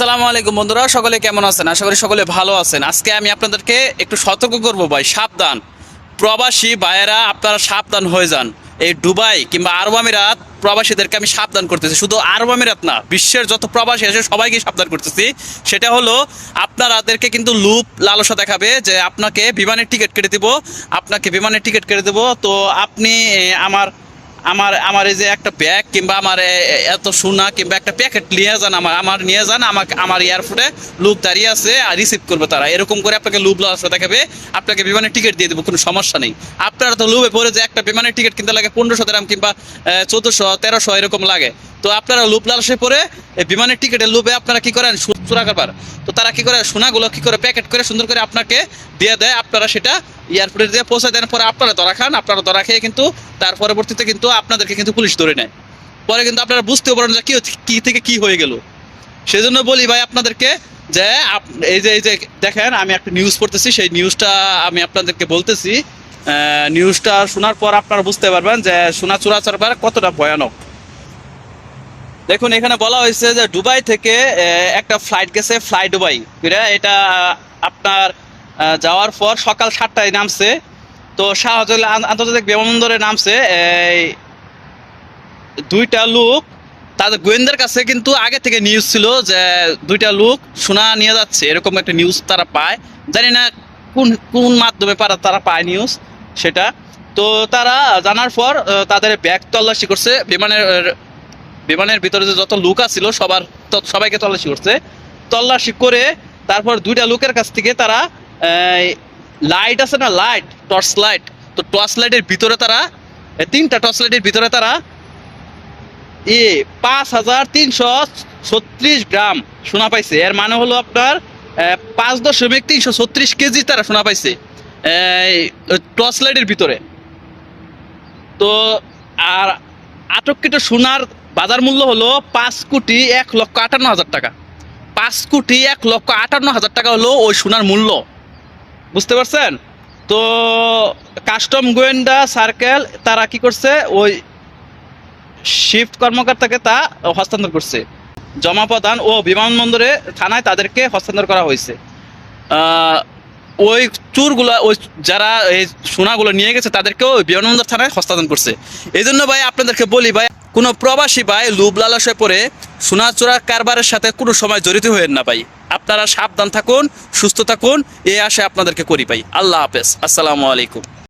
আসসালামু আলাইকুম বন্ধুরা, সকলে কেমন আছেন? আশা করি সকলে ভালো আছেন। আজকে আমি আপনাদেরকে একটু সতর্ক করব ভাই, সাবধান। প্রবাসী ভাইয়েরা আপনারা সাবধান হয়ে যান। এই দুবাই কিংবা আরব আমিরাত প্রবাসীদেরকে আমি সাবধান করতেছি। শুধু আরব আমিরাত না, বিশ্বের যত প্রবাসী আছে সবাইকে সাবধান করতেছি। সেটা হলো, আপনারাদেরকে কিন্তু লুপ, লালসা দেখাবে যে আপনাকে বিমানের টিকিট কেটে দিব। আপনাকে বিমানের টিকিট কেটে দেবো। তো আপনি আমার আমার আমার এই যে একটা ব্যাগ কিংবা আমার এত সোনা কিংবা একটা প্যাকেট নিয়ে যান আমার আমার নিয়ে যান, আমাকে, আমার এয়ারপোর্টে লুপ দাঁড়িয়ে আছে, আর রিসিভ করবে তারা। এরকম করে আপনাকে লুপ লালসা দেখাবে, আপনাকে বিমানের টিকিট দিয়ে দেবো, কোনো সমস্যা নেই। আপনারা তো লোভে পড়ে যে একটা বিমানের টিকিট কিনতে লাগে পনেরোশো দাম কিংবা চোদ্দোশো, তেরোশো এরকম লাগে। তো আপনারা লুপ লালসে পরে এই বিমানের টিকিটের লুপে আপনারা কি করেন? সু- চোরা কারবার তো তারা কি করে? সোনাগুলো কি করে প্যাকেট করে সুন্দর করে আপনাকে দিয়ে দেয়, আপনারা সেটা এয়ারপোর্টে দিয়ে পৌঁছে দেন। পরে আপনারা ধরা খান, আপনারা ধরা খেয়ে কিন্তু তার পরবর্তীতে কিন্তু আপনাদেরকে কিন্তু পুলিশ ধরে নেয়। পরে কিন্তু আপনারা বুঝতেও পারেন যে কি থেকে কি হয়ে গেল। সেজন্য বলি ভাই আপনাদেরকে যে এই যে এই যে দেখেন, আমি একটা নিউজ পড়তেছি, সেই নিউজটা আমি আপনাদেরকে বলতেছি। নিউজটা শোনার পর আপনারা বুঝতে পারবেন যে সোনা চোরা চোরাবার কতটা ভয়ানক। দেখুন, এখানে বলা হয়েছে যে দুবাই থেকে একটা ফ্লাইট গেছে ফ্লাই দুবাই এটা আপনার যাওয়ার পর সকাল সাতটায় নামছে। তো শাহজালাল আন- আন্তর্জাতিক বিমানবন্দরে নামছে দুইটা লোক, তাদের গোয়েন্দার কাছে কিন্তু আগে থেকে নিউজ ছিল যে দুইটা লোক সোনা নিয়ে যাচ্ছে। এরকম একটা নিউজ তারা পায়। জানি না কোন কোন মাধ্যমে পারা, তারা পায় নিউজ সেটা। তো তারা জানার পর তাদের ব্যাগ তল্লাশি করছে। বিমানের বিমানের ভিতরে যে যত লোক আছিল, সবার সবাইকে তল্লাশি করছে। তল্লাশি করে তারপর দুইটা লোকের কাছ থেকে তারা লাইট আছে না লাইট টর্চ লাইট তো টর্চ লাইটের ভিতরে তারা তিনটা টর্চ লাইটের ভিতরে তারা, এ পাঁচ হাজার তিনশো ছত্রিশ গ্রাম সোনা পাইছে। এর মানে হলো আপনার পাঁচ দশমিক তিনশো ছত্রিশ কেজি তারা সোনা পাইছে টর্চ লাইটের ভিতরে। তো আর আটককৃত সোনার বাজার মূল্য হলো পাঁচ কোটি এক লক্ষ আটান্ন হাজার টাকা। পাঁচ কোটি এক লক্ষ আটান্ন হাজার টাকা হলো ওই সোনার মূল্য। বুঝতে পারছেন? তো কাস্টম গোয়েন্দা সার্কেল তারা কি করছে? ওই শিফট কর্মকর্তাকে তা হস্তান্তর করছে। জমা প্রদান ও বিমানবন্দরে থানায় তাদেরকে হস্তান্তর করা হয়েছে। ওই চুরগুলো, ওই যারা এই সোনাগুলো নিয়ে গেছে, তাদেরকেও বিমানবন্দর থানায় হস্তান্তর করছে। এই জন্য ভাই, আপনাদেরকে বলি ভাই কোনো প্রবাসী ভাই লুব লালসে পরে সোনা চোরা কারবারের সাথে কোনো সময় জড়িত হয়েন না পাই আপনারা সাবধান থাকুন, সুস্থ থাকুন এ আশা আপনাদেরকে করি পাই আল্লাহ হাফেজ। আসসালামু আলাইকুম।